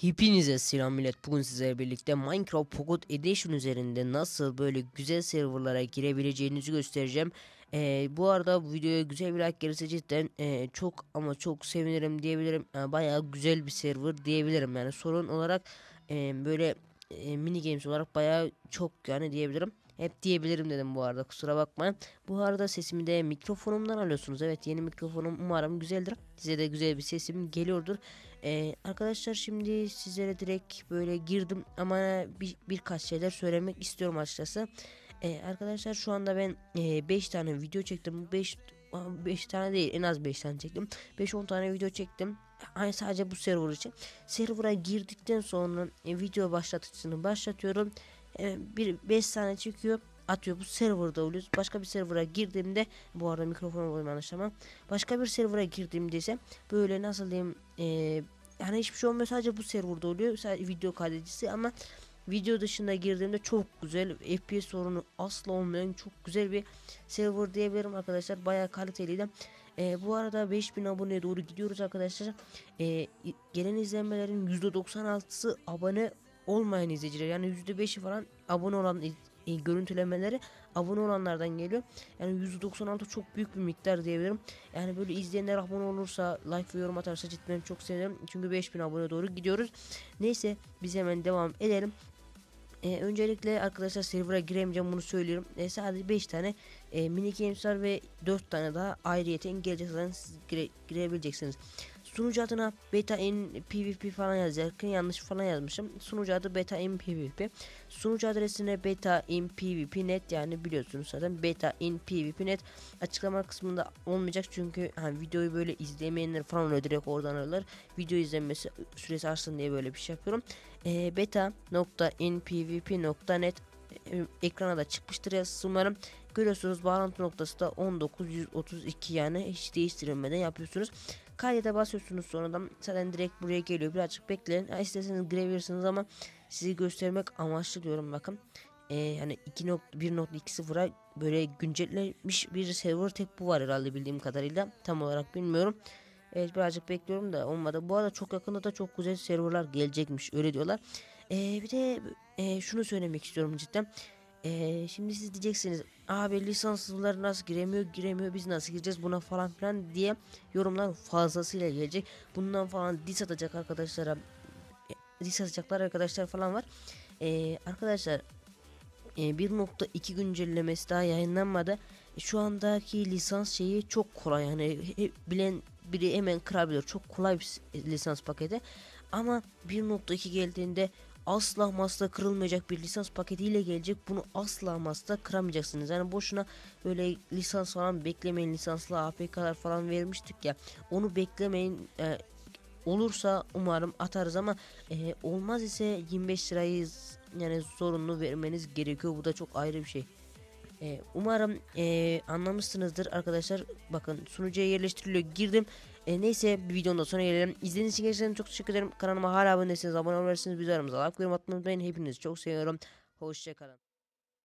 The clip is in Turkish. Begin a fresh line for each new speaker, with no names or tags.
Hepinize selam millet. Bugün sizlerle birlikte Minecraft Pocket Edition üzerinde nasıl böyle güzel serverlara girebileceğinizi göstereceğim. Ee, bu arada bu videoya güzel bir like gelirse cidden e, çok ama çok sevinirim diyebilirim. Yani bayağı güzel bir server diyebilirim. Yani sorun olarak e, böyle e, mini games olarak bayağı çok yani diyebilirim. Hep diyebilirim dedim bu arada kusura bakmayın. Bu arada sesimi de mikrofonumdan alıyorsunuz. Evet yeni mikrofonum umarım güzeldir. Size de güzel bir sesim geliyordur. Ee, arkadaşlar şimdi sizlere direkt böyle girdim ama bir, birkaç şeyler söylemek istiyorum açıkçası. Ee, arkadaşlar şu anda ben 5 tane video çektim. 5 5 tane değil en az 5 tane çektim. 5-10 tane video çektim. Hani sadece bu server için. Server'a girdikten sonra e, video başlatıcısını başlatıyorum. E, bir 5 tane çekiyor atıyor bu serverda oluyoruz. Başka bir server'a girdiğimde bu arada mikrofonu koyma anlaşamam. Başka bir server'a girdiğimde ise böyle nasıl diyeyim e, yani hiçbir şey olmuyor sadece bu serverda oluyor. Sadece video kaydedicisi ama video dışında girdiğimde çok güzel FPS sorunu asla olmayan çok güzel bir server diyebilirim arkadaşlar. Bayağı kaliteliydi. E, bu arada 5000 aboneye doğru gidiyoruz arkadaşlar. E, gelen izlenmelerin %96'sı abone olmayan izleyiciler. Yani %5'i falan abone olan e, görüntülemeleri abone olanlardan geliyor. Yani %96 çok büyük bir miktar diyebilirim. Yani böyle izleyenler abone olursa, like ve yorum atarsa cidden çok sevinirim. Çünkü 5000 abone doğru gidiyoruz. Neyse biz hemen devam edelim. Ee, öncelikle arkadaşlar server'a giremeyeceğim bunu söylüyorum. Ee, sadece 5 tane e, mini games var ve 4 tane daha ayrıyeten siz gire, girebileceksiniz. Sunucu adına beta in pvp falan yazacakken yanlış falan yazmışım. Sunucu adı beta in pvp. Sunucu adresine beta in pvp net yani biliyorsunuz zaten beta in pvp net açıklama kısmında olmayacak çünkü hani videoyu böyle izlemeyenler falan öyle direkt oradan alırlar. Video izlenmesi süresi artsın diye böyle bir şey yapıyorum. E, beta.inpvp.net e, ekrana da çıkmıştır ya umarım. Görüyorsunuz bağlantı noktası da 19132 yani hiç değiştirilmeden yapıyorsunuz. Kaydete basıyorsunuz sonradan zaten direkt buraya geliyor. Birazcık bekleyin. Ha, isterseniz girebilirsiniz ama sizi göstermek amaçlı diyorum bakın. Ee, yani 2.1.2.0'a böyle güncellemiş bir server tek bu var herhalde bildiğim kadarıyla. Tam olarak bilmiyorum. Evet birazcık bekliyorum da olmadı. Bu arada çok yakında da çok güzel serverlar gelecekmiş öyle diyorlar. Ee, bir de e, şunu söylemek istiyorum cidden. Ee, şimdi siz diyeceksiniz abi lisanssızlar nasıl giremiyor giremiyor biz nasıl gireceğiz buna falan filan diye yorumlar fazlasıyla gelecek. Bundan falan dis atacak arkadaşlara dis atacaklar arkadaşlar falan var. Ee, arkadaşlar e, 1.2 güncellemesi daha yayınlanmadı. E, şu andaki lisans şeyi çok kolay yani bilen biri hemen kırabilir. Çok kolay bir lisans paketi. Ama 1.2 geldiğinde asla masla kırılmayacak bir lisans paketiyle gelecek. Bunu asla masla kıramayacaksınız. Yani boşuna böyle lisans falan beklemeyin. Lisanslı APK'lar falan vermiştik ya. Onu beklemeyin. E, olursa umarım atarız ama e, olmaz ise 25 lirayı yani zorunlu vermeniz gerekiyor. Bu da çok ayrı bir şey. E, umarım e, anlamışsınızdır arkadaşlar. Bakın sunucuya yerleştiriliyor. Girdim. E, neyse bir videonun da sonuna gelelim. İzlediğiniz için gerçekten çok teşekkür ederim. Kanalıma hala abone değilseniz abone olabilirsiniz. Biz aramızda like atmayı unutmayın. Hepinizi çok seviyorum. Hoşçakalın.